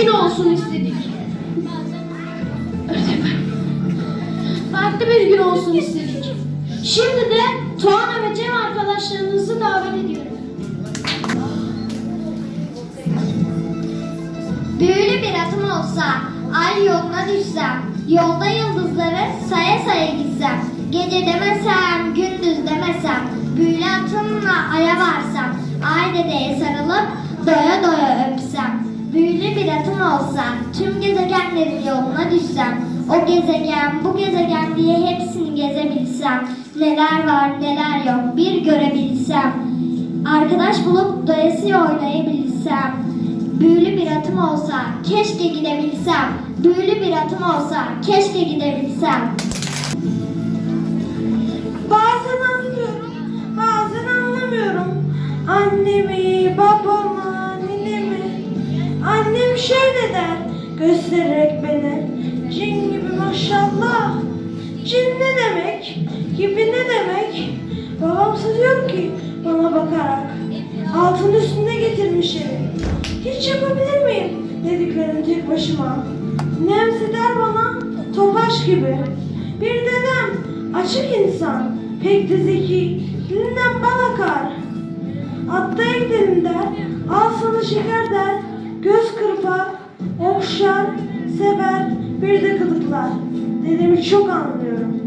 gün olsun istedik. Farklı bir gün olsun istedik. Şimdi de Tuana ve Cem arkadaşlarınızı davet ediyorum. Büyülü bir atım olsa, ay yoluna düşsem, yolda yıldızları saya saya gitsem, gece demesem, gündüz demesem, büyülü atımla aya varsam, ay dedeye sarılıp büyülü bir atım olsa, tüm gezegenlerin yoluna düşsem, o gezegen, bu gezegen diye hepsini gezebilsem, neler var neler yok bir görebilsem, arkadaş bulup doyasıya oynayabilsem, Büyülü bir atım olsa keşke gidebilsem. Büyülü bir atım olsa keşke gidebilsem. Bazen anlıyorum, bazen anlamıyorum. Annemi, Annem şöyle der, göstererek beni. Cin gibi maşallah. Cin ne demek? Gibi ne demek? Babam diyor ki bana bakarak. Altın üstünde getirmiş evi. Hiç yapabilir miyim? Dediklerini tek başıma. Nemse der bana topaş gibi. Bir dedem açık insan, pek de zeki, dilinden bal akar. Atla gidelim der, al sana şeker der, okşar, sever, bir de gıdıklar. Dedemi çok anlıyorum.